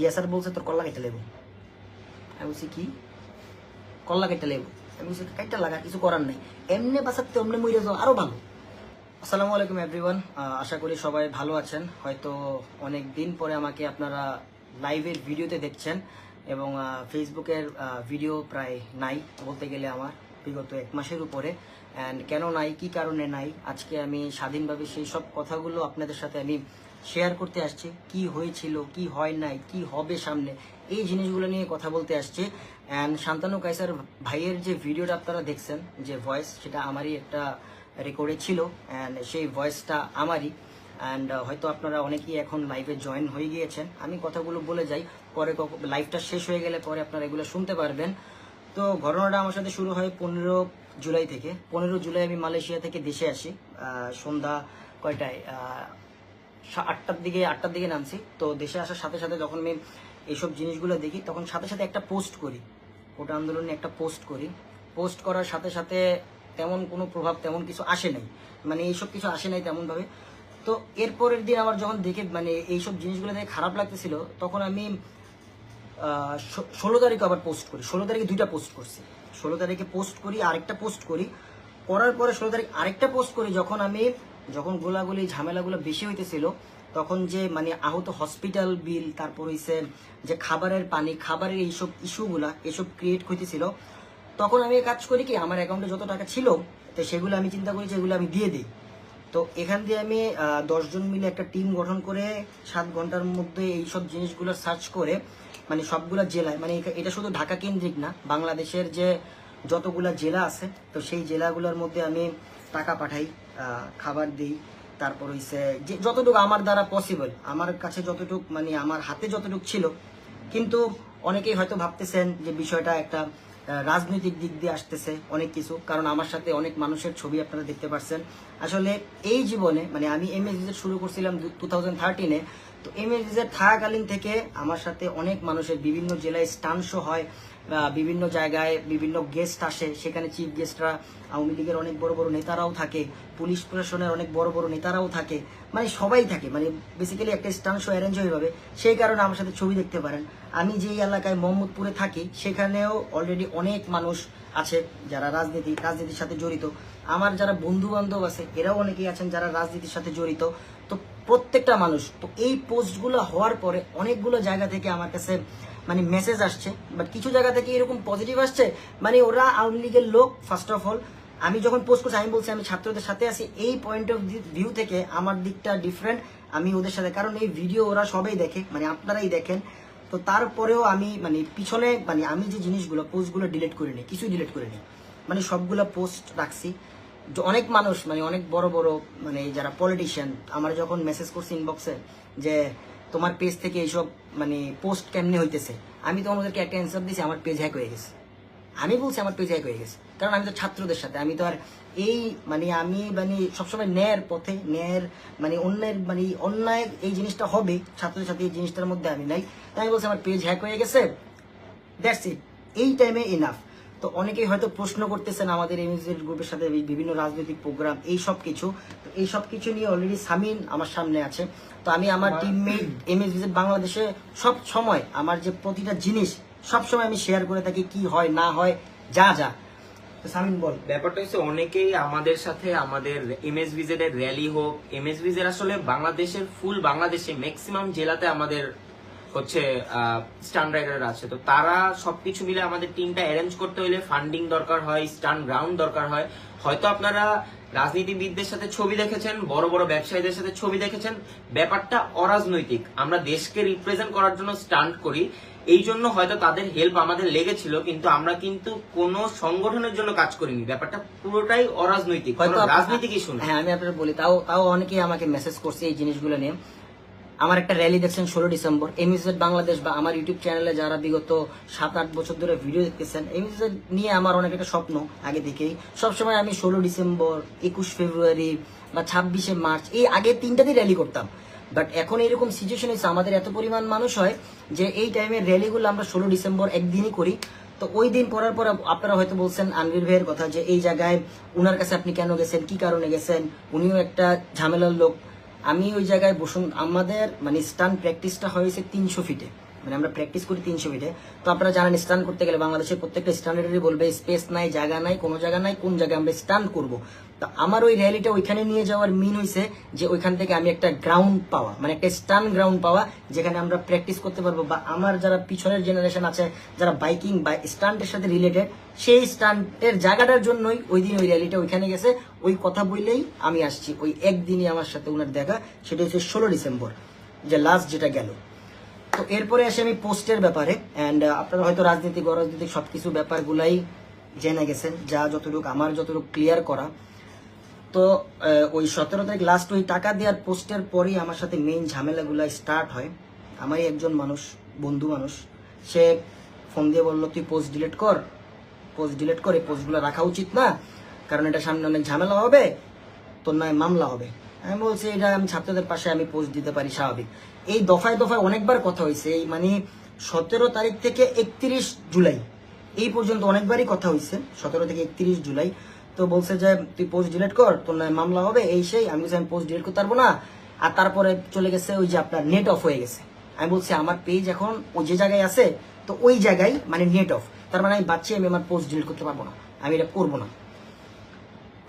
ইয়াসার বলছে তোর কল্লা কেটে লেবু আমি বলছি কি কল্লা কেটে লেবু আমি বলছি কাইটা লাগা কিছু করার নাই এমনি বাঁচাতে অমনি মরে যাও আরও ভালো আসসালামু আলাইকুম এভরিওয়ান আশা করি সবাই ভালো আছেন। হয়তো অনেক দিন পরে আমাকে আপনারা লাইভের ভিডিওতে দেখছেন এবং ফেসবুকের ভিডিও প্রায় নাই বলতে গেলে আমার বিগত এক মাসের উপরে। অ্যান্ড কেন নাই, কি কারণে নাই? আজকে আমি স্বাধীনভাবে সেই সব কথাগুলো আপনাদের সাথে আমি শেয়ার করতে আসছে, কি হয়েছিল, কি হয় নাই, কি হবে সামনে, এই জিনিসগুলো নিয়ে কথা বলতে আসছে। অ্যান্ড শান্তানু কাইসার ভাইয়ের যে ভিডিওটা আপনারা দেখছেন, যে ভয়েস সেটা আমারই একটা রেকর্ডে ছিল অ্যান্ড সেই ভয়েসটা আমারই। অ্যান্ড হয়তো আপনারা অনেকেই এখন লাইভে জয়েন হয়ে গিয়েছেন। আমি কথাগুলো বলে যাই, পরে লাইভটা শেষ হয়ে গেলে পরে আপনারা এগুলো শুনতে পারবেন। তো ঘটনাটা আমার সাথে শুরু হয় পনেরো জুলাই থেকে। পনেরো জুলাই আমি মালয়েশিয়া থেকে দেশে আসি সন্ধ্যা কয়টায় আটটার দিকে আটটার দিকে নামছি। তো দেশে আসার সাথে সাথে যখন আমি এইসব জিনিসগুলো দেখি, তখন সাথে সাথে একটা পোস্ট করি। ওটা আন্দোলনে একটা পোস্ট করি। পোস্ট করার সাথে সাথে তেমন কোনো প্রভাব, তেমন কিছু আসে নাই। মানে এইসব কিছু আসে নাই তেমনভাবে। তো এরপরের দিন আমার যখন দেখে মানে এইসব জিনিসগুলো দেখে খারাপ লাগতেছিল, তখন আমি ষোলো তারিখে আবার পোস্ট করি। ষোলো তারিখে দুইটা পোস্ট করছি। ষোলো তারিখে পোস্ট করি, আরেকটা পোস্ট করি। করার পরে ষোলো তারিখ আরেকটা পোস্ট করি, যখন আমি যখন গোলাগুলি, ঝামেলাগুলো বেশি হইতেছিল, তখন যে মানে আহত হসপিটাল বিল তারপর হইছে যে, খাবারের পানি, খাবারের এইসব ইস্যুগুলা, এসব ক্রিয়েট হইতেছিল তখন আমি কাজ করি কি, আমার অ্যাকাউন্টে যত টাকা ছিল, তো সেগুলো আমি চিন্তা করি যে, এগুলো আমি দিয়ে দিই। তো এখান দিয়ে আমি দশজন মিলে একটা টিম গঠন করে সাত ঘণ্টার মধ্যে এই সব জিনিসগুলো সার্চ করে মানে সবগুলা জেলায় মানে এটা শুধু ঢাকা কেন্দ্রিক না, বাংলাদেশের যে যতগুলা জেলা আছে, তো সেই জেলাগুলোর মধ্যে আমি টাকা পাঠাই। খাবার দিই। তারপর হইছে যে যতটুকু আমার দ্বারা পসিবল আমার কাছে যতটুকু মানে আমার হাতে যতটুকু ছিল। কিন্তু অনেকেই হয়তো ভাবতেছেন যে বিষয়টা একটা রাজনৈতিক দিক দিয়ে আসতেছে অনেক কিছু। কারণ আমার সাথে অনেক মানুষের ছবি আপনারা দেখতে পাচ্ছেন আসলে এই জীবনে মানে আমি এম এস শুরু করছিলাম টু থাউজেন্ড থার্টিনে তো এম এস থাকাকালীন থেকে আমার সাথে অনেক মানুষের বিভিন্ন জেলায় স্টান শো হয়। বিভিন্ন জায়গায় বিভিন্ন গেস্ট আসে, সেখানে চিফ গেস্টরা আওয়ামী লীগের অনেক বড় বড় নেতারাও থাকে, পুলিশ প্রশাসনের অনেক বড় বড় নেতারাও থাকে মানে সবাই থাকে মানে বেসিক্যালি একটা স্টান শো অ্যারেঞ্জ হয়ে যাবে, সেই কারণে আমার সাথে ছবি দেখতে পারেন। আমি যেই এলাকায় মোহাম্মদপুরে থাকি, সেখানেও অলরেডি অনেক মানুষ আছে যারা রাজনীতি, রাজনীতির সাথে জড়িত। আমার যারা বন্ধু বান্ধব আছে, এরাও অনেকেই আছেন যারা রাজনীতির সাথে জড়িত। তো প্রত্যেকটা মানুষ, তো এই পোস্টগুলো হওয়ার পরে অনেকগুলো জায়গা থেকে আমার কাছে মানে মেসেজ আসছে বাট কিছু জায়গা থেকে এরকম পজিটিভ আসছে মানে ওরা আওয়ামী লীগের লোক ফার্স্ট অফ অল আমি যখন পোস্ট করছি, আমি বলছি, আমি ছাত্রদের সাথে আছি, এই পয়েন্ট অফ ভিউ থেকে আমার দিকটা ডিফারেন্ট আমি ওদের সাথে, কারণ এই ভিডিও ওরা সবাই দেখে মানে আপনারাই দেখেন, তো তারপরেও আমি মানে পিছনে মানে আমি যে জিনিসগুলো পোস্টগুলো ডিলিট করে নিই কিছু ডিলিট করে নিই মানে সবগুলো পোস্ট রাখছি অনেক মানুষ মানে অনেক বড় বড় মানে যারা পলিটিশিয়ান আমার যখন মেসেজ করছি ইনবক্সে যে তোমার পেজ থেকে এইসব মানে পোস্ট কেমনে হইতেছে? আমি তখন ওদেরকে একটা অ্যান্সার দিয়েছি আমার পেজ হ্যাক হয়ে গেছে। আমি বলছি আমার পেজ হ্যাক হয়ে গেছে। কারণ আমি তো ছাত্রদের সাথে, আমি তো আর এই মানে আমি মানে সবসময় ন্যায়ের পথে, ন্যায়ের মানে অন্যের মানে অন্যায় এই জিনিসটা হবে, ছাত্রদের সাথে এই জিনিসটার মধ্যে আমি নাই। তাই আমি বলছি আমার পেজ হ্যাক হয়ে গেছে দ্যাটস ইট এই টাইমে ইনাফ তো অনেকেই হয়তো প্রশ্ন করতেছেন আমাদের এমএসএর গ্রুপের সাথে বিভিন্ন রাজনৈতিক প্রোগ্রাম এই সব কিছু। তো এই সব কিছু নিয়ে অলরেডি সামিন আমার সামনে আছে। তো আমি আমার টিমমেট ভিজিট বাংলাদেশে সব সময় আমার যে প্রতিটা জিনিস সব সময় আমি শেয়ার করে থাকি কি হয়, না হয়, যা যা। সামিন বল। ব্যাপারটা হচ্ছে অনেকেই আমাদের সাথে আমাদের এমএস ভিজেড এর র্যালি হোক এমএস ভিজেড আসলে বাংলাদেশের ফুল বাংলাদেশে ম্যাক্সিমাম জেলাতে আমাদের হচ্ছে স্টান রাইডার আছে। তো তারা সবকিছু মিলে আমাদের টিমটা অ্যারেঞ্জ করতে হলে ফান্ডিং দরকার হয় স্টান গ্রাউন্ড দরকার হয়। হয়তো আপনারা রাজনীতিবিদদের সাথে ছবি দেখেছেন বড় বড় ব্যবসায়ীদের সাথে ছবি দেখেছেন। ব্যাপারটা অরাজনৈতিক। আমরা দেশকে রিপ্রেজেন্ট করার জন্য স্টান্ট করি। এই জন্য হয়তো তাদের হেল্প আমাদের লেগেছিল কিন্তু আমরা কিন্তু কোনো সংগঠনের জন্য কাজ করিনি। ব্যাপারটা পুরোটাই অরাজনৈতিক। হয়তো রাজনীতি কিছু না। হ্যাঁ আমি আপনার বলি তাও তাও অনেকেই আমাকে মেসেজ করছে এই জিনিসগুলো নিয়ে। আমার একটা র্যালি দেখছেন ষোলো ডিসেম্বর। এমইজেড বাংলাদেশ বা আমার ইউটিউব চ্যানেলে যারা বিগত সাত আট বছর ধরে ভিডিও দেখতেছেন এমইজেড নিয়ে আমার অনেক একটা স্বপ্ন আগে থেকেই। সবসময় আমি ষোলো ডিসেম্বর, একুশ ফেব্রুয়ারি বা ছাব্বিশে মার্চ, এই আগে তিনটাতেই র্যালি করতাম। বাট এখন এরকম সিচুয়েশন হয়েছে, আমাদের এত পরিমাণ মানুষ হয় যে এই টাইমে র্যালিগুলো আমরা ষোলো ডিসেম্বর একদিনই করি। তো ওই দিন পড়ার পর আপনারা হয়তো বলছেন আনবির ভাইয়ের কথা যে এই জায়গায় উনার কাছে আপনি কেন গেছেন, কি কারণে গেছেন? উনিও একটা ঝামেলার লোক। আমি ওই জায়গায় বসুন আমাদের মানে স্টান প্র্যাকটিসটা হয়েছে তিনশো ফিটে মানে আমরা প্র্যাকটিস করি তিনশো ফিটে তো আপনারা জানেন স্টান করতে গেলে বাংলাদেশের প্রত্যেকটা স্ট্যান্ডার্ডেরই বলবে স্পেস নাই, জায়গা নাই, কোনো জায়গা নাই, কোন জায়গায় আমরা স্টান করব। তো আমার ওই র্যালিটা ওইখানে নিয়ে যাওয়ার মিন হয়েছে যে ওইখান থেকে আমি একটা গ্রাউন্ড পাওয়া মানে একটা স্টান গ্রাউন্ড পাওয়া, যেখানে আমরা প্র্যাকটিস করতে পারব বা আমার যারা পিছনের জেনারেশন আছে, যারা বাইকিং বা স্টান্টের সাথে রিলেটেড সেই স্টান্টের জায়গাটার জন্যই ওই দিন ওই র্যালিটা ওইখানে গেছে। ওই কথা বললেই আমি আসছি। ওই একদিনই আমার সাথে ওনার দেখা, সেটা হচ্ছে ষোলো ডিসেম্বর, যে লাস্ট যেটা গেল। তো এরপরে আসি আমি পোস্টের ব্যাপারে অ্যান্ড আপনারা হয়তো রাজনীতিক অরাজনৈতিক সবকিছু ব্যাপারগুলাই জেনে গেছেন, যা যতটুকু আমার যতটুকু ক্লিয়ার করা। তো ওই সতেরো তারিখ লাস্ট ওই টাকা দেওয়ার পোস্টের পরেই আমার সাথে মেইন ঝামেলাগুলো স্টার্ট হয়। আমারই একজন মানুষ, বন্ধু মানুষ, সে ফোন দিয়ে বলল, তুই পোস্ট ডিলিট কর পোস্ট ডিলিট করে পোস্টগুলো রাখা উচিত না, কারণ এটা সামনে অনেক ঝামেলা হবে, তোর নয় মামলা হবে। আমি বলছি, এটা আমি ছাত্রদের পাশে আমি পোস্ট দিতে পারি স্বাভাবিক। এই দফায় দফায় অনেকবার কথা হয়েছে, এই মানে সতেরো তারিখ থেকে একত্রিশ জুলাই, এই পর্যন্ত অনেকবারই কথা হয়েছে, সতেরো থেকে একত্রিশ জুলাই। তো বলছে যে, তুই পোস্ট ডিলিট কর, তোর নয় মামলা হবে, এই সেই, আমি বলছি, আমি পোস্ট ডিলিট করতে পারব না। আর তারপরে চলে গেছে ওই যে আপনার নেট অফ হয়ে গেছে। আমি বলছি, আমার পেজ এখন ওই যে জায়গায় আছে, তো ওই জায়গায় মানে নেট অফ তার মানে আমি বাচ্চি আমি আমার পোস্ট ডিলিট করতে পারব না, আমি এটা করব না।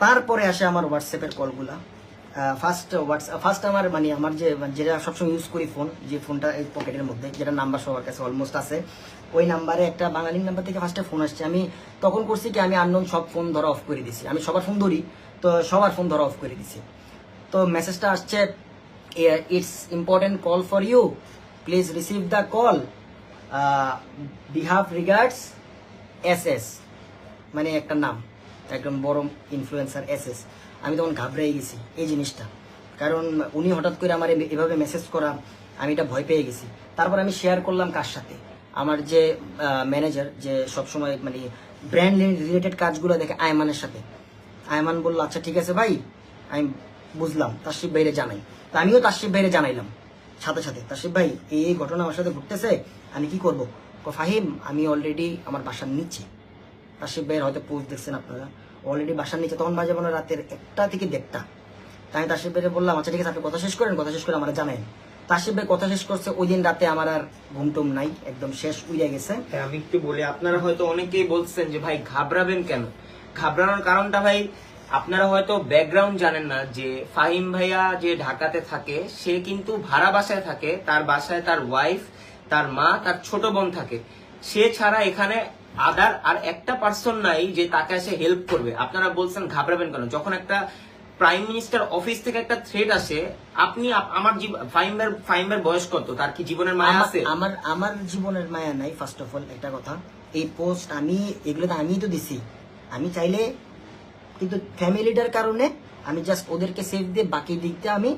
তারপরে আসে আমার হোয়াটসঅ্যাপের কলগুলা ফার্স্ট হোয়াটসঅ্যাপ ফার্স্ট আমার মানে আমার যে যেটা সবসময় ইউজ করি ফোন যে ফোনটা এই পকেটের মধ্যে, যেটা নাম্বার সবার কাছে অলমোস্ট আছে, ওই নাম্বারে একটা বাঙালি নাম্বার থেকে ফার্স্টে ফোন আসছে। আমি তখন করছি কি, আমি আননোন সব ফোন ধরা অফ করে দিছি। আমি সবার ফোন ধরি, তো সবার ফোন ধরা অফ করে দিছি। তো মেসেজটা আসছে it's important call for you please receive the call behalf regards S S মানে একটা নাম একদম বড় ইনফ্লুয়েন্সার এস এস আমি তখন ঘাবড়ে গেছি এই জিনিসটা। কারণ উনি হঠাৎ করে আমার এভাবে মেসেজ করা, আমি এটা ভয় পেয়ে গেছি। তারপর আমি শেয়ার করলাম কার সাথে? আমার যে ম্যানেজার যে সবসময় মানে ব্র্যান্ড রিলেটেড কাজগুলো দেখে আয়মানের সাথে। আয়মান বলল আচ্ছা ঠিক আছে ভাই, আমি বুঝলাম তাসিফ ভাইরে জানাই। তা আমিও তাসিফ ভাইরে জানাইলাম, সাথে সাথে। তাসিফ ভাই, এই ঘটনা আমার সাথে ঘটতেছে, আমি কি করব? ফাহিম, আমি অলরেডি আমার বাসার নিচে। কাশিফ ভাইয়ের হয়তো পোস্ট দেখছেন আপনারা। অলরেডি বাসার নিচে তখন বাজে মনে রাতের একটা থেকে দেড়টা। তাই তাসিফ ভাইকে বললাম আচ্ছা ঠিক আছে আপনি কথা শেষ করেন কথা শেষ করে আমার জানেন তাসিফ ভাই কথা শেষ করছে ওই দিন রাতে আমার আর ঘুম টুম নাই একদম শেষ উইয়া গেছে। হ্যাঁ, আমি একটু বলি আপনারা হয়তো অনেকেই বলছেন যে ভাই ঘাবড়াবেন কেন? ঘাবড়ানোর কারণটা ভাই আপনারা হয়তো ব্যাকগ্রাউন্ড জানেন না যে ফাহিম ভাইয়া যে ঢাকাতে থাকে সে কিন্তু ভাড়া বাসায় থাকে তার বাসায় তার ওয়াইফ তার মা তার ছোট বোন থাকে। সে ছাড়া এখানে আদার আর একটা পার্সন নাই যে তাকে এসে হেল্প করবে। আপনারা বলছেন ঘাবড়াবেন কেন? যখন একটা প্রাইম মিনিস্টার অফিস থেকে একটা থ্রেড আসে আপনি আপ- আমার ফাহিমের ফাহিমের বয়স কত? তার কি জীবনের মায়া আছে? আমার আমার জীবনের মায়া নাই ফার্স্ট অফ অল একটা কথা। এই পোস্ট আমি এগুলো তো আমিই তো দিছি। আমি চাইলে কিন্তু ফ্যামিলিটার কারণে আমি জাস্ট ওদেরকে সেভ দিয়ে বাকি দিকটা আমি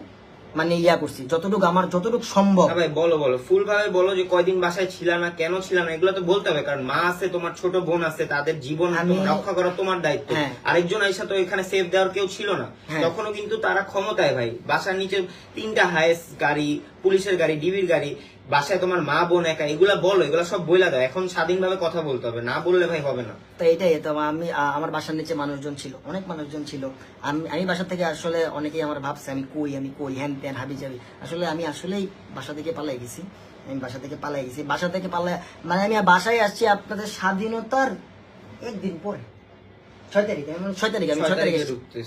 মানে ইয়া করছি যতটুকু আমার যতটুকু সম্ভব। ভাই বলো বলো। ফুল ভাবে বলো যে কয়দিন বাসায় ছিল না কেন ছিল না এগুলো তো বলতে হবে। কারণ মা আছে তোমার ছোট বোন আছে তাদের জীবন রক্ষা করা তোমার দায়িত্ব। হ্যাঁ। আরেকজন আইসা তো এখানে সেফ দেওয়ার কেউ ছিল না। হ্যাঁ। তখনও কিন্তু তারা ক্ষমতায় ভাই। বাসার নিচে তিনটা হায়েস্ট গাড়ি পুলিশের গাড়ি ডিবির গাড়ি। বাসায় তোমার মা বোন একা এগুলা বলো এগুলা সব বইলা দাও। এখন স্বাধীনভাবে কথা বলতে হবে। না বললে ভাই হবে না। তো এটাই তো আমি আমার বাসার নিচে মানুষজন ছিল অনেক মানুষজন ছিল। আমি আমি বাসা থেকে আসলে অনেকেই আমার ভাবছে আমি কই আমি কই হ্যান ত্যান হাবি যাবি আসলে আমি আসলেই বাসা থেকে পালাই গেছি। আমি বাসা থেকে পালাই গেছি। বাসা থেকে পালাই মানে আমি বাসায় আসছি আপনাদের স্বাধীনতার একদিন পরে। ছয় তারিখে ছয় তারিখে আমি ছয় তারিখে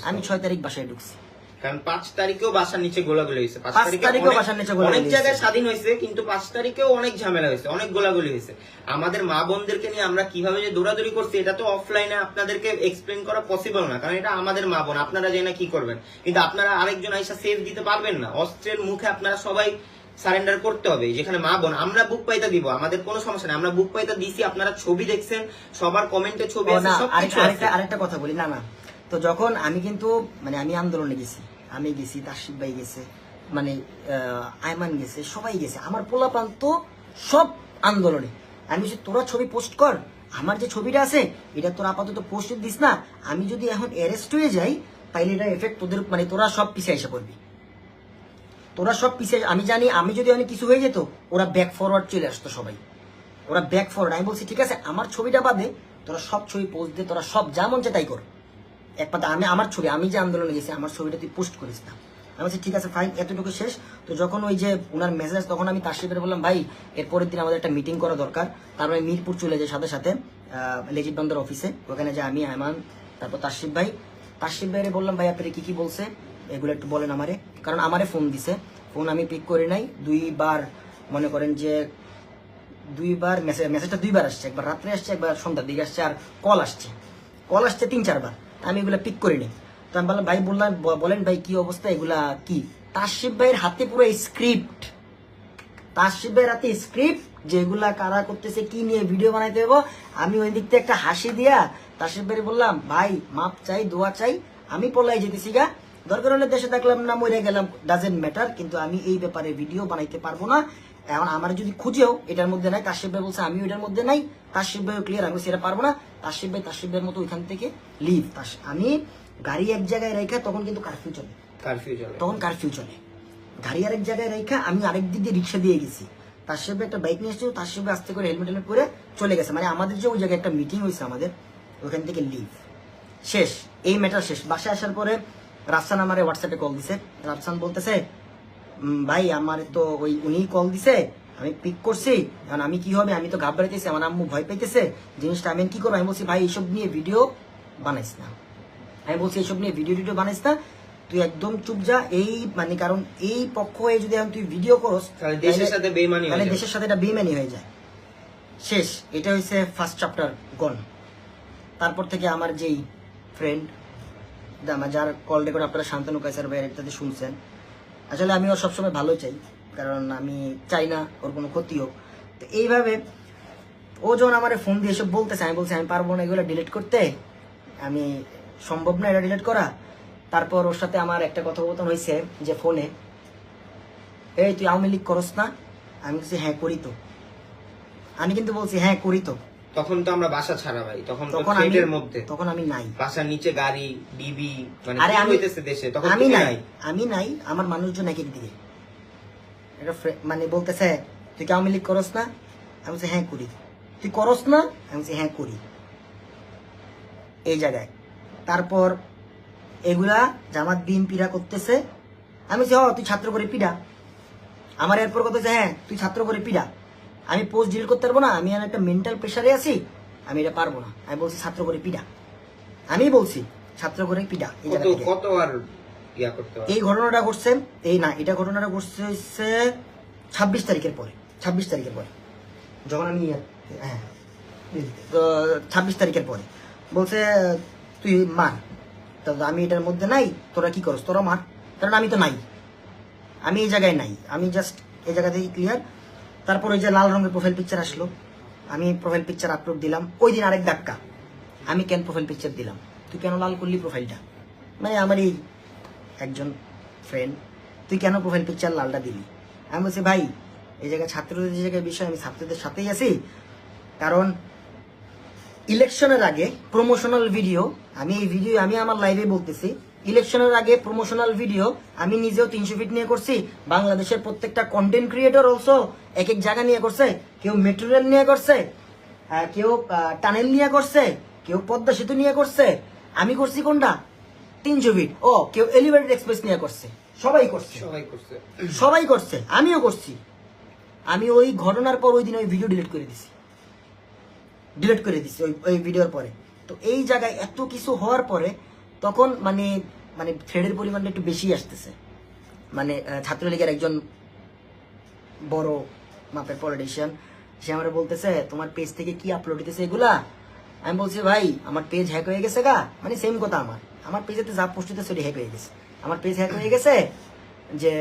আমি ছয় তারিখ বাসায় ঢুকছি। কারণ পাঁচ তারিখেও বাসার নিচে গোলাগুলি হয়েছে। পাঁচ পাঁচ তারিখে তারিখেও বাসার নিচে অনেক জায়গায় স্বাধীন হয়েছে কিন্তু পাঁচ তারিখেও অনেক ঝামেলা হয়েছে অনেক গোলাগুলি হয়েছে। আমাদের মা বোনদেরকে নিয়ে আমরা কীভাবে যে দৌড়াদৌড়ি করছি এটা তো অফলাইনে আপনাদেরকে এক্সপ্লেন করা পসিবল না কারণ এটা আমাদের মা বোন আপনারা যে না কি করবেন। কিন্তু আপনারা আরেকজন আইসা সেফ দিতে পারবেন না। অস্ত্রের মুখে আপনারা সবাই সারেন্ডার করতে হবে যেখানে মা বোন আমরা বুক পাইতা দিব আমাদের কোনো সমস্যা নেই আমরা বুক পাইতা দিছি আপনারা ছবি দেখছেন সবার কমেন্টে ছবি আছে আরেকটা কথা বলি না না। তো যখন আমি কিন্তু মানে আমি আন্দোলনে গেছি আমি গেছি, তাসিফ ভাই গেছে মানে আয়মান গেছে, সবাই গেছে। আমার পোলাপান তো সব আন্দোলনে। আমি বলছি, তোরা ছবি পোস্ট কর। আমার যে ছবিটা আছে, এটা তোরা আপাতত পোস্ট দিস না। আমি যদি এখন অ্যারেস্ট হয়ে যাই, তাইলে এটা এফেক্ট তোদের মানে তোরা সব পিছিয়ে এসে পড়বি। তোরা সব পিছিয়ে আমি জানি, আমি যদি অনেক কিছু হয়ে যেত, ওরা ব্যাক ফরওয়ার্ড চলে আসতো সবাই। ওরা ব্যাক ফরওয়ার্ড আমি বলছি, ঠিক আছে, আমার ছবিটা বাদে, তোরা সব ছবি পোস্ট দে, তোরা সব যা মন তাই কর। এক পাতা, আমি আমার ছবি, আমি যে আন্দোলনে গেছি, আমার ছবিটা তুই পোস্ট করিস না। আমি বলছি, ঠিক আছে ফাইন এতটুকু শেষ। তো যখন ওই যে ওনার মেসেজ তখন আমি তাশরিফের বললাম, ভাই এর পরের দিন আমাদের একটা মিটিং করা দরকার। তারপরে মিরপুর চলে যায় সাথে সাথে লেজিট বন্দর অফিসে ওখানে যে আমি, আয়মান, তারপর তাশরিফ ভাই। তাশরিফ ভাইরে বললাম, ভাই, আপনারা কি কি বলছে? এগুলো একটু বলেন আমারে। কারণ আমারে ফোন দিছে। ফোন আমি পিক করি নাই। দুইবার মনে করেন যে, দুইবার মেসেজ মেসেজটা দুইবার আসছে। একবার রাত্রে আসছে, একবার সন্ধ্যার দিকে আসছে, আর কল আসছে। কল আসছে তিন, চারবার। আমি এগুলো পিক করিনি। তো আমি বললাম, ভাই, বললাম বলেন ভাই, কি অবস্থা, এগুলা কি? তাশিফ ভাইয়ের হাতে পুরো স্ক্রিপ্ট তাশিফ ভাইয়ের হাতে স্ক্রিপ্ট যেগুলা কারা করতেছে, কি নিয়ে ভিডিও বানাইতে হবে আমি ওই দিক থেকে একটা হাসি দিয়া তাশিফ ভাই বললাম, ভাই, মাপ চাই, দোয়া চাই, আমি পলাই যেতেছি গা। দরকার হলে দেশে থাকলাম না, মরে গেলাম ডাজেন্ট ম্যাটার কিন্তু আমি এই ব্যাপারে ভিডিও বানাইতে পারব না। এখন আমার যদি খুঁজেও এটার মধ্যে নাই তাশিফ ভাই বলছে আমি ওইটার মধ্যে নাই। তাশিফ ভাইও ক্লিয়ার আমি সেটা পারব না। তাশিফ ভাই তাশিফ ভাইয়ের মতো ওইখান থেকে লিভ আমি গাড়ি এক জায়গায় রেখে তখন কিন্তু কারফিউ চলে। কারফিউ চলে। তখন কারফিউ চলে। গাড়ি আরেক জায়গায় রেখে আমি আরেক দিক দিয়ে রিক্সা দিয়ে গেছি। তার সাথে একটা বাইক নিয়ে এসেছিল তার সাথে আস্তে করে হেলমেট হেলমেট করে চলে গেছে। মানে আমাদের যে ওই জায়গায় একটা মিটিং হয়েছে আমাদের ওখান থেকে লিভ শেষ। এই ম্যাটার শেষ। বাসায় আসার পরে রাফসান আমারে হোয়াটসঅ্যাপে কল দিছে। রাফসান বলতেছে "উম, ভাই আমার তো ওই উনিই কল দিছে আমি পিক করছি। এখন আমি কি হবে? আমি তো ঘাবড়াইতেছি আমার আম্মু ভয় পাইতেছে। জিনিসটা আমি কি করব? আমি বলছি ভাই এইসব নিয়ে ভিডিও বানাইস না। আমি বলছি এইসব নিয়ে ভিডিও টিডিও বানাইস না। তুই একদম চুপ যা। এই মানে কারণ এই পক্ষ হয়ে যদি এখন তুই ভিডিও করস তাহলে দেশের সাথে যাবে। দেশের সাথে এটা বেইমানি হয়ে যায়। শেষ। এটা হচ্ছে ফার্স্ট চ্যাপ্টার গন তারপর থেকে আমার যেই ফ্রেন্ড আমার যার কল রেকর্ড আপনারা শান্তনু কাইসার ভাইয়ের ইত্যাদি শুনছেন আসলে আমি ওর সবসময় ভালো চাই, কারণ আমি চাই না ওর কোনো ক্ষতি হোক। তো এইভাবে ও যখন আমার ফোন দিয়ে এসব বলতেছে, আমি বলছি, আমি পারব না এগুলো ডিলিট করতে। আমি সম্ভব না এটা ডিলিট করা। তারপর ওর সাথে আমার একটা কথোপকথন হয়েছে যে ফোনে এই তুই আওয়ামী লীগ করস না? আমি বলছি হ্যাঁ করি তো। আমি কিন্তু বলছি হ্যাঁ করি তো। তখন তো আমরা বাসা ছাড়া ভাই তখন তখন আমি মধ্যে। তখন আমি নাই। বাসার নিচে গাড়ি ডিবি মানে আরে আমি হইতেছে দেশে? তখন আমি নাই আমি নাই আমার মানুষজন এক দিকে। এটা মানে বলতেছে তুই কি আওয়ামী লীগ করস না? আমি বলছি হ্যাঁ করি। তুই করস না? আমি বলছি হ্যাঁ করি। এই জায়গায়। তারপর এগুলা জামাত বিএনপিরা করতেছে। আমি বলছি হ তুই ছাত্র করে পিডা। আমার এরপর কথা হ্যাঁ তুই ছাত্র করে পিডা। আমি পোস্ট ডিল করতে পারব না আমি আর একটা মেন্টাল প্রেশারে আছি আমি এটা পারব না। আমি বলছি ছাত্র করে পিডা। আমি বলছি ছাত্র করে পিডা এই কত আর এই ঘটনাটা ঘটছে এই না এটা ঘটনাটা ঘটছে হচ্ছে ছাব্বিশ তারিখের পরে ছাব্বিশ তারিখের পরে। যখন আমি হ্যাঁ ছাব্বিশ তারিখের পরে। বলছে তুই মার তা আমি এটার মধ্যে নাই তোরা কি করস? তোরা মার কারণ আমি তো নাই। আমি এই জায়গায় নাই আমি জাস্ট এই জায়গা থেকে ক্লিয়ার তারপর ওই যে লাল রঙের প্রোফাইল পিকচার আসলো। আমি প্রোফাইল পিকচার আপলোড দিলাম। ওই দিন আরেক ধাক্কা। আমি কেন প্রোফাইল পিকচার দিলাম? তুই কেন লাল করলি প্রোফাইলটা মানে আমার এই একজন ফ্রেন্ড তুই কেন প্রোফাইল পিকচার লালটা দিলি? আমি বলছি, ভাই, এই জায়গায় ছাত্রদের যে জায়গায় বিষয়, আমি ছাত্রদের সাথেই আছি। কারণ ইলেকশনের আগে প্রমোশনাল ভিডিও আমি এই ভিডিও আমি আমার লাইভে বলতেছি। ইলেকশনের আগে প্রমোশনাল ভিডিও আমি নিজেও তিনশো ফিট নিয়ে করছি। বাংলাদেশের প্রত্যেকটা কন্টেন্ট ক্রিয়েটর অলসো এক এক জায়গা নিয়ে করছে। কেউ মেট্রো রেল নিয়ে করছে কেউ টানেল নিয়ে করছে কেউ পদ্মা সেতু নিয়ে করছে। আমি করছি কোনটা? তিনশো ফিট ও কেউ এলিভেটেড এক্সপ্রেস নিয়ে করছে। সবাই করছে। সবাই করছে। সবাই করছে। আমিও করছি। আমি ওই ঘটনার পর ওই দিন ওই ভিডিও ডিলিট করে দিছি। ডিলিট করে দিছি ওই ওই ভিডিওর পরে। তো এই জায়গায় এত কিছু হওয়ার পরে তখন মানে মানে থ্রেডের পরিমাণটা একটু বেশি আসতেছে। মানে ছাত্রলীগের একজন বড় মাপের পলিটিশিয়ান সে আমার বলতেছে, তোমার পেজ থেকে কি আপলোড হইতেছে এগুলা? আমি বলছি, ভাই, আমার পেজ হ্যাক হয়ে গেছে গা। মানে সেম কথা আমার। আমার পেজেতে যা পোস্ট হইতেছে সেটা হ্যাক হয়ে গেছে। আমার পেজ হ্যাক হয়ে গেছে যে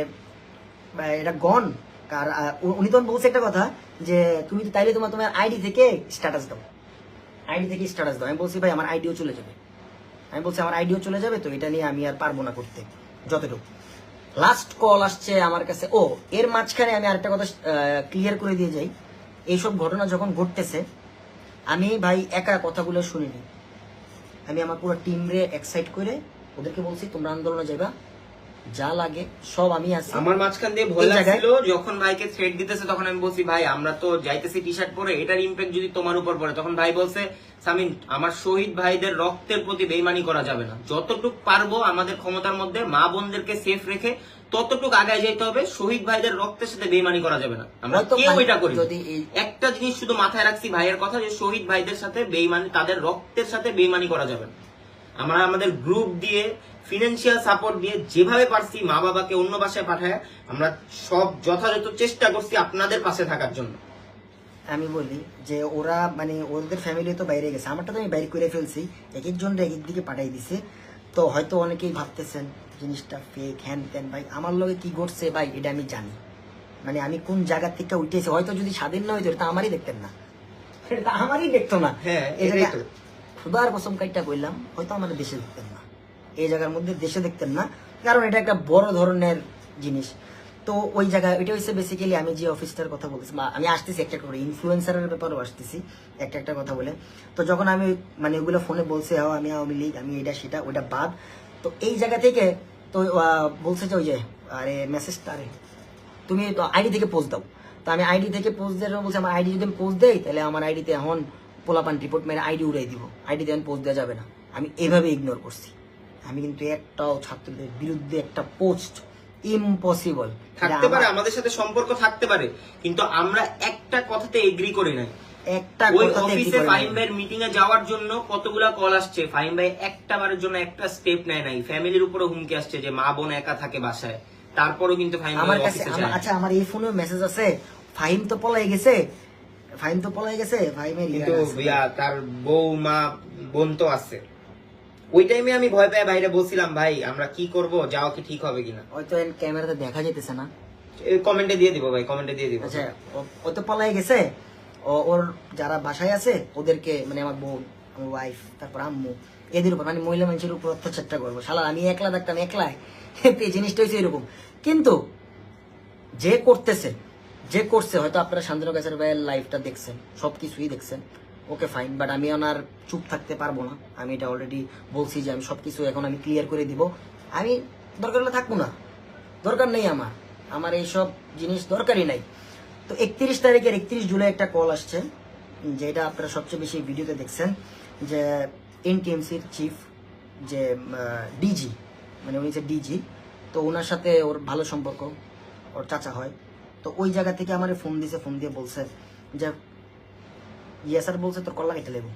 এটা গন কার উনি তখন বলছে একটা কথা যে, তুমি তো তাইলে তোমার তোমার আইডি থেকে স্ট্যাটাস দাও। আইডি থেকে স্ট্যাটাস দাও। আমি বলছি, ভাই, আমার আইডিও চলে যাবে। আমি বলছি, আমার আইডিও চলে যাবে তো, এটা নিয়ে আমি আর পারব না করতে। যতটুকু। লাস্ট কল আসছে আমার কাছে। ও, এর মাঝখানে আমি আরেকটা কথা ক্লিয়ার করে দিয়ে যাই। এইসব ঘটনা যখন ঘটতেছে, আমি ভাই একা কথাগুলো শুনিনি। আমি আমার পুরো টিম রে এক্সাইট করে ওদেরকে বলছি, তোমরা আন্দোলনে যাইবা যা লাগে সব আমি আছি। আমার মাঝখান দিয়ে জায়গায়- লাগছিল যখন ভাইকে থ্রেড দিতেছে তখন আমি বলছি ভাই আমরা তো যাইতেছি টি শার্ট পরে এটার ইম্প্যাক্ট যদি তোমার উপর পড়ে। তখন ভাই বলছে সামিন আমার শহীদ ভাইদের রক্তের প্রতি বেইমানি করা যাবে না। যতটুক পারব আমাদের ক্ষমতার মধ্যে মা বোনদেরকে সেফ রেখে ততটুক আগায় যেতে হবে শহীদ ভাইদের রক্তের সাথে বেইমানি করা যাবে না। আমরা কেউ এটা করি যদি একটা জিনিস শুধু মাথায় রাখছি ভাইয়ের কথা যে শহীদ ভাইদের সাথে বেইমানি তাদের রক্তের সাথে বেইমানি করা যাবে না। আমরা আমাদের গ্রুপ দিয়ে ফিনান্সিয়াল সাপোর্ট দিয়ে যেভাবে পারছি মা বাবাকে অন্য বাসায় পাঠায় আমরা সব যথাযথ চেষ্টা করছি আপনাদের পাশে থাকার জন্য। আমি বলি যে ওরা মানে ওদের ফ্যামিলি তো বাইরে গেছে আমারটা তো আমি বাইরে করে ফেলছি এক একজন এক এক দিকে পাঠাই দিছে। তো হয়তো অনেকেই ভাবতেছেন জিনিসটা ফেক হ্যান ত্যান ভাই আমার লগে কি ঘটছে ভাই এটা আমি জানি। মানে আমি কোন জায়গা থেকে উঠেছি হয়তো যদি স্বাধীন না হইতো এটা আমারই দেখতেন না। এটা আমারই দেখতো না। হ্যাঁ, খুদার কসম কাইটা কইলাম, হয়তো আমাদের দেশে দেখতেন না। এই জায়গার মধ্যে দেশে দেখতেন না, কারণ এটা একটা বড় ধরনের জিনিস। তো ওই জায়গায় এটা হচ্ছে বেসিক্যালি আমি যে অফিসটার কথা বলতেছি বা আমি আসতেছি একটা করে ইনফ্লুয়েন্সারের ব্যাপারেও আসতেছি, একটা একটা কথা বলে। তো যখন আমি মানে ওগুলো ফোনে বলছি হ্যাঁ আমি আওয়ামী লীগ, আমি এটা, সেটা ওটা বাদ। তো এই জায়গা থেকে, তো বলছে যে ওই যে, আরে মেসেজটা আরে, তুমি আইডি থেকে পোস্ট দাও। তো আমি আইডি থেকে পোস্ট দেওয়ার বলছি, আমার আইডি যদি আমি পোস্ট দেই, তাহলে আমার আইডিতে এখন পোলাপান রিপোর্ট মেরে আইডি উড়াই দিব। আইডিতে এখন পোস্ট দেওয়া যাবে না। আমি এভাবে ইগনোর করছি। আমি কিন্তু একটাও ছাত্রদের বিরুদ্ধে একটা পোস্ট ইম্পসিবল থাকতে পারে আমাদের সাথে সম্পর্ক থাকতে পারে কিন্তু আমরা একটা কথাতে এগ্রি করি নাই। একটা ওই অফিসে ফাহিম ভাইয়ের মিটিং এ যাওয়ার জন্য কতগুলা কল আসছে? ফাহিম ভাই একটা বারের জন্য একটা স্টেপ নেয় নাই। ফ্যামিলির উপরে হুমকি আসছে যে মা বোন একা থাকে বাসায়। তারপরও কিন্তু ফাহিম আমার কাছে আচ্ছা আমার এই ফোনে মেসেজ আছে। ফাহিম তো পলাই গেছে। ফাহিম তো পলাই গেছে ফাহিমের কিন্তু ইয়ার ইয়া, তার বউ মা বোন তো আছে। ওই টাইমে আমি ভয় পেয়ে বাইরে বলছিলাম ভাই আমরা কি করব? যাওয়া কি ঠিক হবে কিনা? হয়তো ক্যামেরাতে দেখা যেতেছে না। কমেন্টে দিয়ে দিব ভাই কমেন্টে দিয়ে দিব। আচ্ছা ও- তো পলাই গেছে। ও ওর যারা বাসায় আছে ওদেরকে মানে আমার বোন আমার ওয়াইফ তারপর আম্মু এদের উপর মানে মহিলা মানুষের উপর অত্যাচারটা করব। শালা আমি একলা থাকতাম একলাই। এই জিনিসটা হচ্ছে এরকম। কিন্তু যে করতেছে যে করছে, হয়তো আপনারা শান্তনু গাছের ভাইয়ের লাইফটা দেখছেন সব কিছুই দেখছেন ওকে ফাইন বাট আমি ওনার চুপ থাকতে পারব না। আমি এটা অলরেডি বলছি যে আমি সব কিছু এখন আমি ক্লিয়ার করে দিব। আমি দরকার হলে থাকব না। দরকার নেই আমার। আমার এইসব জিনিস দরকারই নাই। তো একত্রিশ তারিখের একত্রিশ জুলাই একটা কল আসছে, যেটা আপনারা সবচেয়ে বেশি ভিডিওতে দেখছেন, যে এনটিএমসির চিফ যে ডিজি মানে উনি যে ডিজি তো ওনার সাথে ওর ভালো সম্পর্ক, ওর চাচা হয়। তো ওই জায়গা থেকে আমার ফোন দিছে ফোন দিয়ে বলছে যে, ইয়া স্যার বলছে তোর কল্লা কেটে লেবু।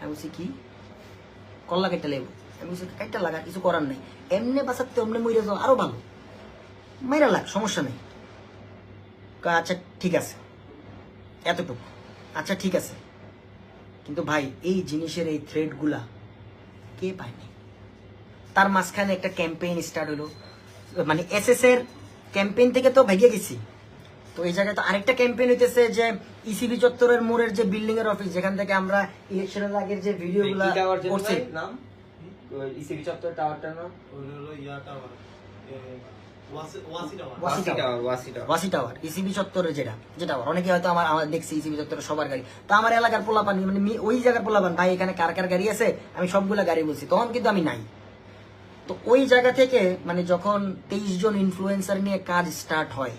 আমি বলছি, কি? কল্লা কেটে লেবু। আমি বলছি কাইটা লাগা, কিছু করার নাই। এমনি বাঁচাতে অমনি মরে যাও, আরও ভালো। মাইরা লাগ, সমস্যা নেই। আচ্ছা ঠিক আছে। এতটুকু। আচ্ছা ঠিক আছে। কিন্তু ভাই, এই জিনিসের এই থ্রেডগুলা কে পায়নি তার মাঝখানে একটা ক্যাম্পেইন স্টার্ট হলো মানে এস এস এর ক্যাম্পেইন থেকে তো ভেগে গেছি। তো এই জায়গায় তো আরেকটা ক্যাম্পেইন হইতেছে যে ইসিবি চত্বরের মোড়ের যে বিল্ডিং এর অফিস যেখান থেকে আমরা ইলেকশনের আগের যে ভিডিওগুলো করছি। নাম? ইসিবি চত্বর টাওয়ারটার নাম? হলো ইয়া টাওয়ার ওয়াসি- ইসিবি চত্বরের যেটা যেটা অনেকে হয়তো আমার আমার দেখছি ইসিবি চত্বরের সবার গাড়ি। তো আমার এলাকার পোলাপান মানে ওই জায়গার পোলাপান ভাই এখানে কার কার গাড়ি আছে? আমি সবগুলা গাড়ি বলছি তখন কিন্তু আমি নাই। তো ওই জায়গা থেকে মানে যখন তেইশ জন ইনফ্লুয়েন্সার নিয়ে কাজ স্টার্ট হয়,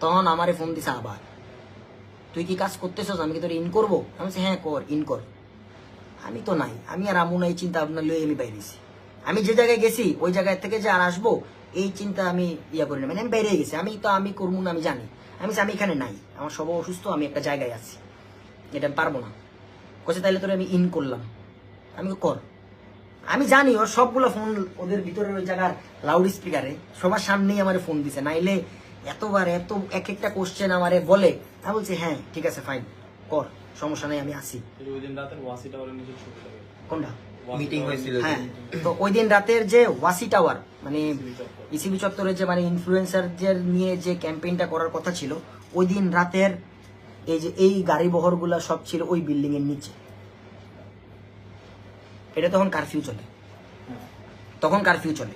তখন আমারে ফোন দিছে আবার। তুই কি কাজ করতেছস? আমি কি তোর ইন করব? আমি বলছি হ্যাঁ কর ইন কর। আমি তো নাই, আমি আর আমু নাই, চিন্তা ভাবনা লই আমি বাইরেছি আমি যে জায়গায় গেছি, ওই জায়গায় থেকে যে আর আসব, এই চিন্তা আমি ইয়া করি না। মানে আমি বাইরে গেছি, আমি তো আমি করব না, আমি জানি। আমি আমি এখানে নাই, আমার সব অসুস্থ, আমি একটা জায়গায় আছি। এটা আমি পারব না। কোথায় তাহলে তোর আমি ইন করলাম। আমি কর। আমি জানি ওর সবগুলো ফোন ওদের ভিতরে ওই জায়গার লাউড স্পিকারে সবার সামনেই আমার ফোন দিছে। নাইলে এতবার এত এক একটা কোশ্চেন আমারে বলে আমি বলছি হ্যাঁ ঠিক আছে ফাইন কর সমস্যা নাই আমি আসি কোনটা? মিটিং হয়েছিল হ্যাঁ তো ওই দিন রাতের যে ওয়াসি টাওয়ার মানে ইসিবি চত্বর। ইসিবি চত্বরে যে মানে ইনফ্লুয়েন্সারদের নিয়ে যে ক্যাম্পেইনটা করার কথা ছিল ওই দিন রাতের এই যে এই গাড়ি বহরগুলা সব ছিল ওই বিল্ডিং এর নিচে। এটা তখন কারফিউ চলে। তখন কারফিউ চলে।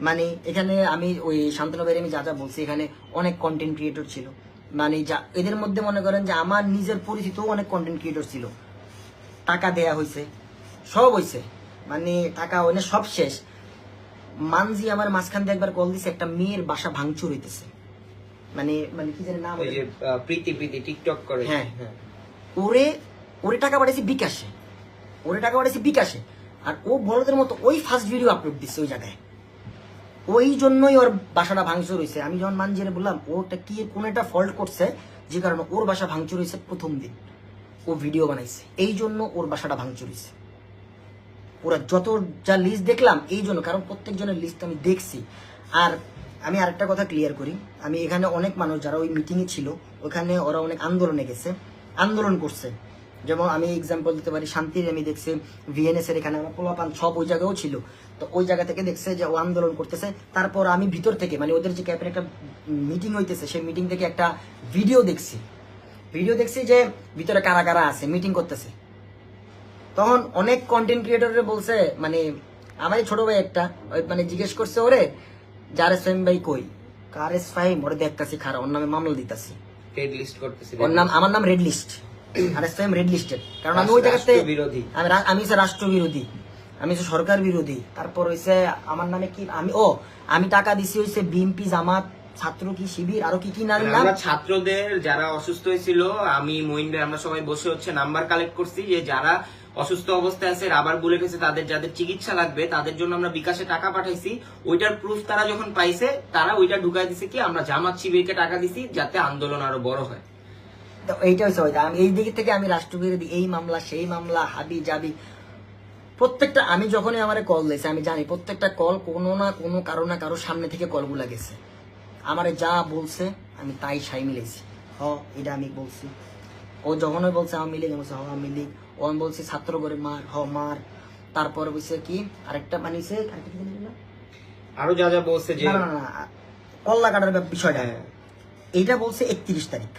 মানে এখানে আমি ওই শান্তনু ভাইয়ের আমি যা যা বলছি এখানে অনেক কন্টেন্ট ক্রিয়েটর ছিল। মানে যা এদের মধ্যে মনে করেন যে আমার নিজের পরিচিত অনেক কন্টেন্ট ক্রিয়েটর ছিল। টাকা দেয়া হয়েছে সব হয়েছে মানে টাকা ওনে সব শেষ। মানজি আমার মাঝখান দিয়ে একবার কল দিছে একটা মেয়ের বাসা ভাঙচুর হইতেছে। মানে মানে কি জানি নাম ওই যে প্রীতি প্রীতি টিকটক করে। হ্যাঁ। হ্যাঁ। ওরে ওরে টাকা পাঠাইছি বিকাশে। ওরে টাকা পাঠাইছি বিকাশে। আর ও বড়দের মতো ওই ফার্স্ট ভিডিও আপলোড দিচ্ছে ওই জায়গায়। ওই জন্যই ওর বাসাটা ভাঙচুর হয়েছে আমি যখন মানজিরে বললাম ওটা কি, কোন একটা ফল্ট করছে, যে কারণে ওর বাসা ভাঙচুর হয়েছে প্রথম দিন। ও ভিডিও বানাইছে। এই জন্য ওর বাসাটা ভাঙচুর হয়েছে ওরা যত যা লিস্ট দেখলাম, এই জন্য, কারণ প্রত্যেকজনের লিস্ট আমি দেখছি। আর আমি আরেকটা কথা ক্লিয়ার করি। আমি এখানে অনেক মানুষ যারা ওই মিটিংয়ে ছিল, ওখানে ওরা অনেক আন্দোলনে গেছে। আন্দোলন করছে। যেমন আমি এক্সাম্পল দিতে পারি শান্তির আমি দেখছি ভিএনএস এর এখানে আমার পোলাপান সব ওই জায়গাও ছিল। তো ওই জায়গা থেকে দেখছে যে ও আন্দোলন করতেছে। তারপর আমি ভিতর থেকে মানে ওদের যে ক্যাপের একটা মিটিং হইতেছে সেই মিটিং থেকে একটা ভিডিও দেখছি। ভিডিও দেখছি যে ভিতরে কারা কারা আছে মিটিং করতেছে। তখন অনেক কন্টেন্ট ক্রিয়েটরে বলছে মানে আমার ছোট ভাই একটা ওই মানে জিজ্ঞেস করছে ওরে যার এস ভাই কই? কার এস ওরে দেখতাছি খারাপ ওর নামে মামলা দিতাছি। রেড লিস্ট করতেছি ওর নাম আমার নাম রেড লিস্ট আর এস ফাইম রেড লিস্টেড কারণ আমি ওই জায়গাতে আমি আমি হচ্ছে রাষ্ট্র আমি হচ্ছে সরকার বিরোধী তারপর হইছে আমার নামে কি আমি ও আমি টাকা দিছি হইছে বিএনপি জামাত ছাত্র কি শিবির আরও কি কি নাম? আমরা ছাত্রদের যারা অসুস্থ হয়েছিল আমি মইন আমরা সবাই বসে হচ্ছে নাম্বার কালেক্ট করছি যে যারা অসুস্থ অবস্থায় আছে রাবার বুলেট হয়েছে তাদের যাদের চিকিৎসা লাগবে তাদের জন্য আমরা বিকাশে টাকা পাঠাইছি। ওইটার প্রুফ তারা যখন পাইছে তারা ওইটা ঢুকাই দিছে কি আমরা জামাত শিবিরকে টাকা দিছি যাতে আন্দোলন আরও বড় হয়। তো এইটা হচ্ছে ওইটা আমি এই দিক থেকে আমি রাষ্ট্রবিরোধী এই মামলা সেই মামলা হাবি জাবি। প্রত্যেকটা আমি যখনই আমার কল দিয়েছে আমি জানি প্রত্যেকটা কল কোনো না কোনো কারও না কারও সামনে থেকে কলগুলা গেছে। আমারে যা বলছে আমি তাই সাই মিলেছি হ এটা আমি বলছি। ও যখনই বলছে আমি মিলি বলছে হ আমি মিলি। ও আমি বলছি ছাত্র করে মার হ মার। তারপর বলছে কি আরেকটা বানিয়েছে আরও যা যা বলছে যে না না কল্লা কাটার বিষয়টা। হ্যাঁ। এইটা বলছে একত্রিশ তারিখ।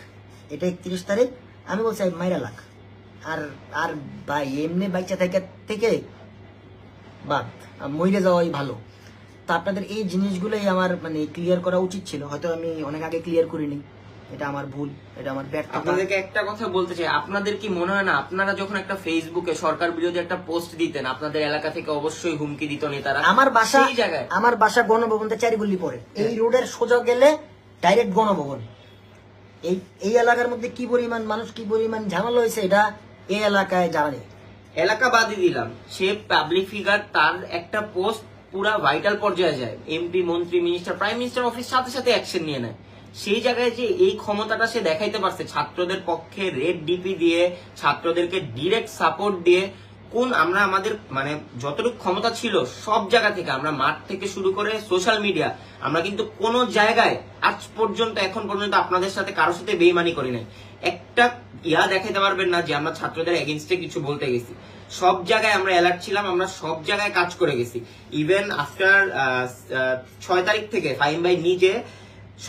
এটা একত্রিশ তারিখ আমি বলছি মাইরা লাখ। আর আর ভাই এমনি বাইচা থেকে থেকে বাদ মইরে যাওয়াই ভালো। তা আপনাদের এই জিনিসগুলোই আমার মানে ক্লিয়ার করা উচিত ছিল। হয়তো আমি অনেক আগে ক্লিয়ার করিনি। এটা আমার ভুল এটা আমার ব্যর্থতা। আপনাদেরকে একটা কথা বলতে চাই। আপনাদের কি মনে হয় না আপনারা যখন একটা ফেসবুকে সরকার বিরোধী একটা পোস্ট দিতেন আপনাদের এলাকা থেকে অবশ্যই হুমকি দিত নেতারা? আমার বাসা জায়গায়? আমার বাসা গণভবনতে চারিগুল্লি পড়ে। এই রোডের সোজা গেলে ডাইরেক্ট গণভবন। এই এই এলাকার মধ্যে কি পরিমাণ, মানুষ কি পরিমাণ ঝামেলা হয়েছে এটা এই এলাকায় জানে এলাকা বাদই দিলাম। সে পাবলিক ফিগার তার একটা পোস্ট পুরা ভাইটাল পর্যায়ে যায়। এমপি মন্ত্রী মিনিস্টার প্রাইম মিনিস্টার অফিস সাথে সাথে অ্যাকশন নিয়ে নেয়। সেই জায়গায় যে এই ক্ষমতাটা সে দেখাইতে পারছে, ছাত্রদের পক্ষে রেড ডিপি দিয়ে, ছাত্রদেরকে ডিরেক্ট সাপোর্ট দিয়ে কোন আমরা আমাদের মানে যতটুকু ক্ষমতা ছিল সব জায়গা থেকে, আমরা মাঠ থেকে শুরু করে সোশ্যাল মিডিয়া আমরা কিন্তু কোন জায়গায় আজ পর্যন্ত, এখন পর্যন্ত আপনাদের সাথে কারোর সাথে বেইমানি করি নাই। একটা ইয়া দেখাইতে পারবেন না যে আমরা ছাত্রদের এগেনস্টে কিছু বলতে গেছি। সব জায়গায় আমরা অ্যালার্ট ছিলাম, আমরা সব জায়গায় কাজ করে গেছি। ইভেন আফটার ছয় তারিখ থেকে ফাইম ভাই নিজে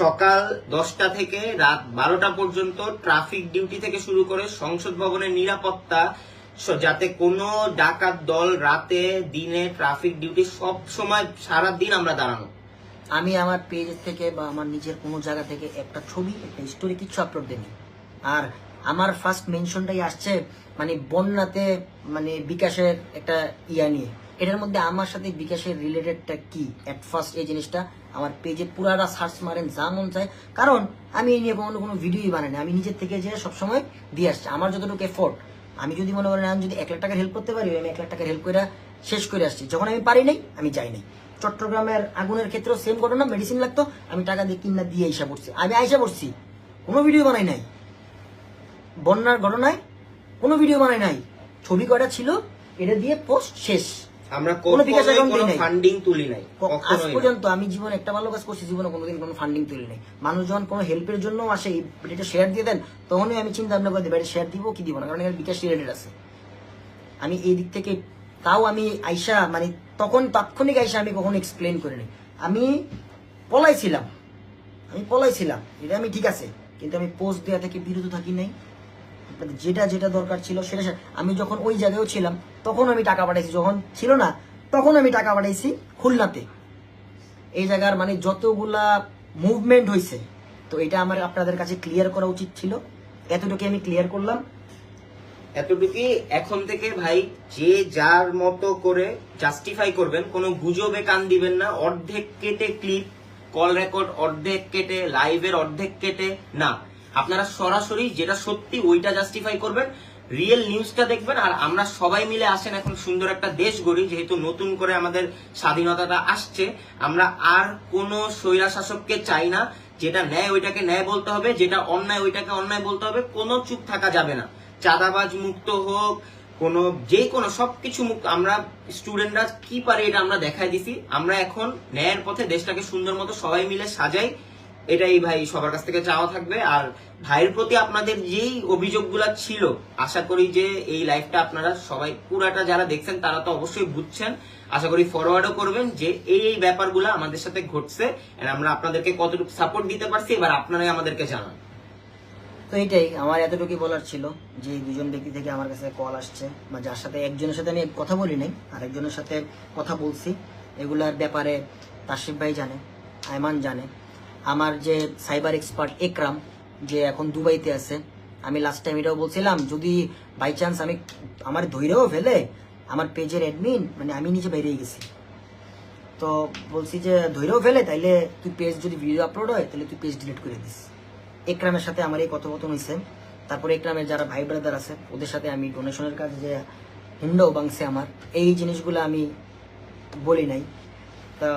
সকাল দশটা থেকে রাত বারোটা পর্যন্ত ট্রাফিক ডিউটি থেকে শুরু করে সংসদ ভবনের নিরাপত্তা যাতে কোনো ডাকাত দল রাতে, দিনে ট্রাফিক ডিউটি সব সময় সারা দিন আমরা দাঁড়ানো। আমি আমার পেজ থেকে বা আমার নিজের কোনো জায়গা থেকে একটা ছবি, একটা স্টোরি কিছু আপলোড দিইনি। আর আমার ফার্স্ট মেনশনটাই আসছে মানে বন্যাতে মানে বিকাশের একটা ইয়া নিয়ে। এটার মধ্যে আমার সাথে বিকাশের রিলেটেডটা কি? এট ফার্স্ট এই জিনিসটা আমার পেজে পুরাটা সার্চ মারেন, যা মন চায়। কারণ আমি এই নিয়ে কখনো কোনো ভিডিওই বানাই আমি নিজের থেকে যে সবসময় দিয়ে আসছি। আমার যতটুকু এফোর্ট আমি যদি মনে করেন আমি যদি এক লাখ টাকার হেল্প করতে পারি, আমি এক লাখ টাকার হেল্প করে শেষ করে আসছি। যখন আমি পারি নাই, আমি যাই নাই। চট্টগ্রামের আগুনের ক্ষেত্রেও সেম ঘটনা মেডিসিন লাগতো, আমি টাকা দিয়ে কিনা দিয়ে আইসা পড়ছি। আমি আইসা পড়ছি, কোনো ভিডিও বানাই নাই। বন্যার ঘটনায় কোনো ভিডিও বানাই নাই। ছবি কটা ছিল, এটা দিয়ে পোস্ট শেষ। আমরা কোনো বিকাশ কোনো ফান্ডিং তুলি নাই আজ পর্যন্ত আমি জীবনে একটা ভালো কাজ করছি জীবনে কোনোদিন কোনো ফান্ডিং তুলি নাই। মানুষ যখন কোনো হেল্পের জন্য আসে এটা শেয়ার দিয়ে দেন তখনই আমি চিন্তা ভাবনা করে দেবো এটা শেয়ার দিব কি দিব না? কারণ এখানে বিকাশ রিলেটেড আছে। আমি এই দিক থেকে তাও আমি আইসা মানে তখন তাৎক্ষণিক আইসা আমি কখনো এক্সপ্লেন করিনি আমি পলাইছিলাম। আমি পলাইছিলাম। এটা আমি ঠিক আছে। কিন্তু আমি পোস্ট দেওয়া থেকে বিরত থাকি নাই। আপনাদের যেটা যেটা দরকার ছিল সেটা আমি যখন ওই জায়গায়ও ছিলাম, তখন আমি টাকা পাঠাইছি। যখন ছিল না, তখন আমি টাকা পাঠাইছি খুলনাতে। এই জায়গার মানে যতগুলা মুভমেন্ট হয়েছে তো এটা আমার আপনাদের কাছে ক্লিয়ার করা উচিত ছিল। এতটুকু আমি ক্লিয়ার করলাম। এতটুকুই এখন থেকে ভাই যে যার মতো করে জাস্টিফাই করবেন, কোনো গুজবে কান দিবেন না। অর্ধেক কেটে ক্লিপ কল রেকর্ড অর্ধেক কেটে লাইভের অর্ধেক কেটে, না। আপনারা সরাসরি যেটা সত্যি ওইটা জাস্টিফাই করবেন রিয়েল নিউজটা দেখবেন, আর আমরা সবাই মিলে আসেন এখন সুন্দর একটা দেশ গড়ি, যেহেতু নতুন করে আমাদের স্বাধীনতাটা আসছে, আমরা আর কোনো স্বৈরা শাসককে চাই না, যেটা ন্যায় ওইটাকে ন্যায় বলতে হবে, যেটা অন্যায় ওইটাকে অন্যায় বলতে হবে, কোনো চুপ থাকা যাবে না। চাঁদাবাজ মুক্ত হোক, কোনো যে কোনো সবকিছু মুক্ত, আমরা স্টুডেন্টরা কি পারে এটা আমরা দেখাই দিছি, আমরা এখন ন্যায়ের পথে দেশটাকে সুন্দর মতো সবাই মিলে সাজাই এটাই ভাই, সবার কাছ থেকে চাওয়া থাকবে। আর ভাইয়ের প্রতি আপনাদের যেই অভিযোগগুলো ছিল, আশা করি যে এই লাইফটা আপনারা সবাই পুরাটা যারা দেখছেন, তারা তো অবশ্যই বুঝছেন। আশা করি ফরওয়ার্ডও করবেন যে এই এই ব্যাপারগুলো আমাদের সাথে ঘটছে আমরা আপনাদেরকে কতটুকু সাপোর্ট দিতে পারছি, এবার আপনারাই আমাদেরকে জানান। তো এটাই, আমার এতটুকুই বলার ছিল যে দুজন ব্যক্তি থেকে আমার কাছে কল আসছে, বা যার সাথে একজনের সাথে আমি কথা বলি নাই, আরেকজনের সাথে কথা বলছি। এগুলার ব্যাপারে তাসিফ ভাই জানে, আয়মান জানে আমার যে সাইবার এক্সপার্ট একরাম, যে এখন দুবাইতে আছে, আমি লাস্ট টাইম এটাও বলছিলাম, যদি বাই চান্স আমি আমার ধৈর্যও ফেলে, আমার পেজের অ্যাডমিন মানে আমি নিজে বেরিয়ে গেছি। তো বলছি যে ধৈর্যও ফেলে, তাইলে তুই পেজ যদি ভিডিও আপলোড হয় তাহলে তুই পেজ ডিলিট করে দিস। একরামের সাথে আমার এই কথোপকথন হয়েছে তারপরে একরামের যারা ভাই ব্রাদার আছে, ওদের সাথে আমি ডোনেশনের কাজ যে হিন্ডাও বাংছে আমার। এই জিনিসগুলো আমি বলি নাই। তা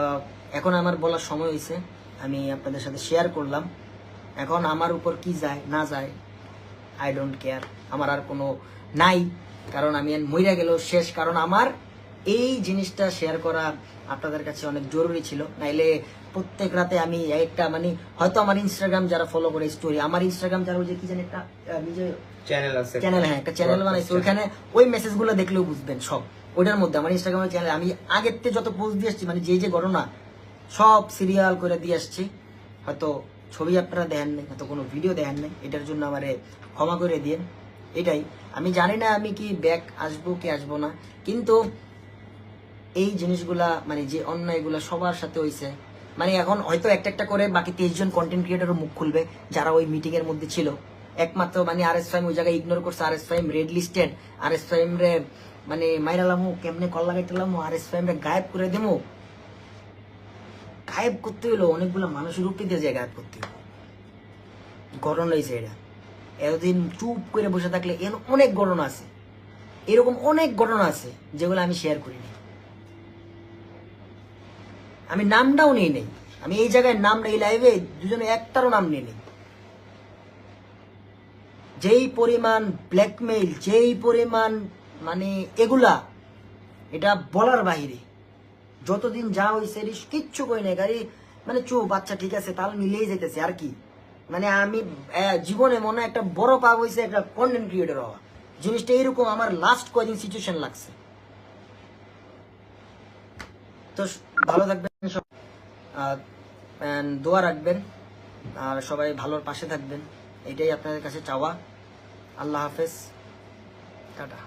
এখন আমার বলার সময় হয়েছে আমি আপনাদের সাথে শেয়ার করলাম। এখন আমার উপর কি যায় না যায় আই ডোন্ট কেয়ার আমার আর কোনো নাই কারণ আমি মইরা গেল শেষ। কারণ আমার এই জিনিসটা শেয়ার করা আপনাদের কাছে অনেক জরুরি ছিল। নাইলে প্রত্যেক রাতে আমি একটা মানে হয়তো আমার ইনস্টাগ্রাম যারা ফলো করে স্টোরি আমার ইনস্টাগ্রাম যারা ওই যে কি জানি একটা নিজে চ্যানেল আছে। চ্যানেল হ্যাঁ একটা চ্যানেল বানাইছে ওইখানে ওই মেসেজগুলো দেখলেও বুঝবেন সব। ওইটার মধ্যে আমার ইনস্টাগ্রামের চ্যানেল আমি আগের থেকে যত পোস্ট দিয়ে মানে যে যে ঘটনা সব সিরিয়াল করে দিয়ে আসছি। হয়তো ছবি আপনারা দেখেন নাই, হয়তো কোনো ভিডিও দেখেন নাই, এটার জন্য আমারে ক্ষমা করে দিন এটাই। আমি জানি না আমি কি ব্যাক আসব, কি আসব না, কিন্তু এই জিনিসগুলা মানে যে অন্যায়গুলা সবার সাথে হয়েছে মানে এখন হয়তো একটা একটা করে বাকি তেইশ জন কন্টেন্ট ক্রিয়েটারও মুখ খুলবে, যারা ওই মিটিং এর মধ্যে ছিল। একমাত্র মানে আর এস ফাইম ওই জায়গায় ইগনোর করছে আর এস ফাইম রেড লিস্টেড আর এস ফাইম রে মানে মাইরালামু কেমনে কল লাগাইতেলামু আর এস ফাইম রে গায়েব করে দেবো। গায়েব করতে হলো অনেকগুলো মানুষের উপরে দিয়ে গায়েব করতে হলো গরম হয়েছে এটা। এতদিন চুপ করে বসে থাকলে এর অনেক ঘটনা আছে। এরকম অনেক ঘটনা আছে যেগুলো আমি শেয়ার করিনি আমি নামটাও নিয়ে নেই। আমি এই জায়গায় নাম এই লাইভে দুজনে একটারও নাম নিয়ে নেই। যেই পরিমাণ ব্ল্যাকমেইল যেই পরিমাণ মানে এগুলা, এটা বলার বাইরে যতদিন যা হয়েছে কিচ্ছু কই নাই, গাড়ি মানে চুপ আচ্ছা ঠিক আছে তাহলে মিলেই যেতেছে আর কি? মানে আমি জীবনে মনে একটা বড় পাপ হয়েছে একটা কন্টেন্ট ক্রিয়েটর হওয়া। জিনিসটা এরকম আমার লাস্ট কয়দিন সিচুয়েশন লাগছে। তো ভালো থাকবেন, সব দোয়া রাখবেন, আর সবাই ভালোর পাশে থাকবেন, এটাই আপনাদের কাছে চাওয়া। আল্লাহ হাফেজ, টাটা।